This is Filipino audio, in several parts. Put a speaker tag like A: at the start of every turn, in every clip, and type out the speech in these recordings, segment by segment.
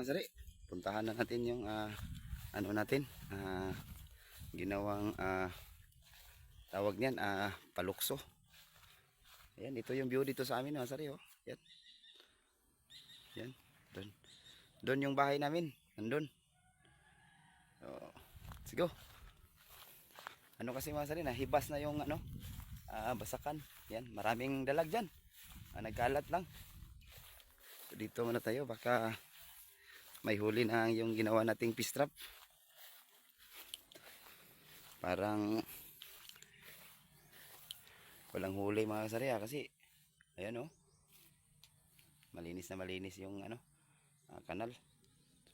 A: mga sari. Puntahan na natin yung ah, ano natin, ah, ginawang ah, tawag niyan, ah, palukso. Ayan, ito yung view dito sa amin mga sari. Oh. Yan. Yan. Doon. Doon yung bahay namin. Nandun. So, let's go. Ano kasi mga sari, nahibas na yung ano, ah, basakan. Yan, maraming dalag dyan. Ah, nagkalat lang. Dito muna tayo, baka may huli na yung ginawa nating fish trap. Parang walang huli mga kasari ah, kasi ayan oh. Malinis na malinis yung ano, ah, kanal.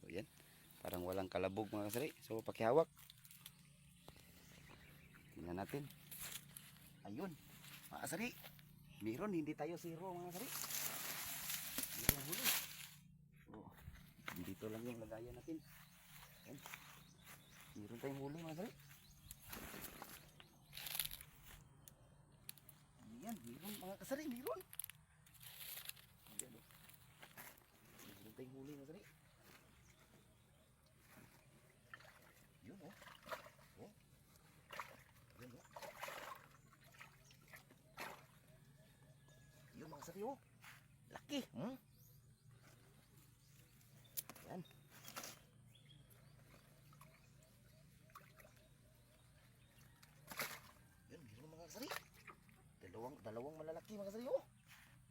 A: So yan, parang walang kalabog mga kasari. So pakihawak. Tingnan natin. Ayun, mga kasari. Meron, hindi tayo zero mga kasari. Meron huli. Dito lang yung lagayan natin. Yan. Meron tayong huli mga kasari. Yan, meron mga kasari, meron. Yan, oh. Meron tayong huli mga kasari. Yun oh. Oh. Yun oh. Yun mga kasari oh. Laki. Hmm? Yan. Yan, meron mga kasari. Dalawang, dalawang malalaki mga kasari oh.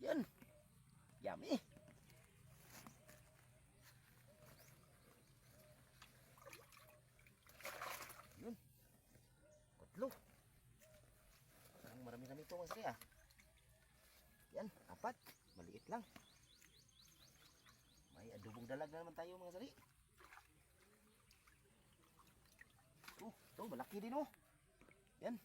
A: Yan. Yummy. Yun. Kutlo. Parang marami-rami ito mga kasari ah. Yan, apat. Maliit lang. May adobong dalag na naman tayo mga sari. Oh, ito malaki din oh. Yan.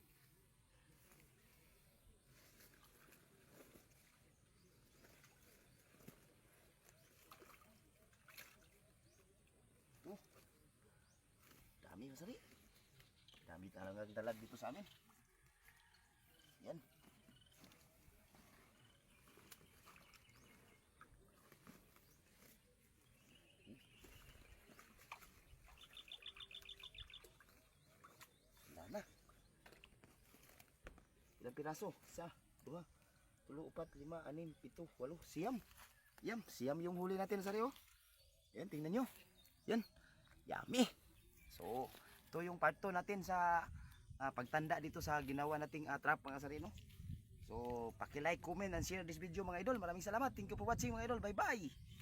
A: Oh. Mga sari. Dami talaga dalag dito sa amin. Yan. Wala na. Ilang piraso? Isa, dua, tulo, upat, lima, anim, pito, walo, siyam. Yan, siyam yung huli natin sa. Yan, tingnan nyo. Yan, yummy. So, ito yung part 2 natin sa ah, pagtanda dito sa ginawa nating ah, trap mga sarino. So, paki-like, comment, and share this video mga idol. Maraming salamat. Thank you for watching mga idol. Bye-bye.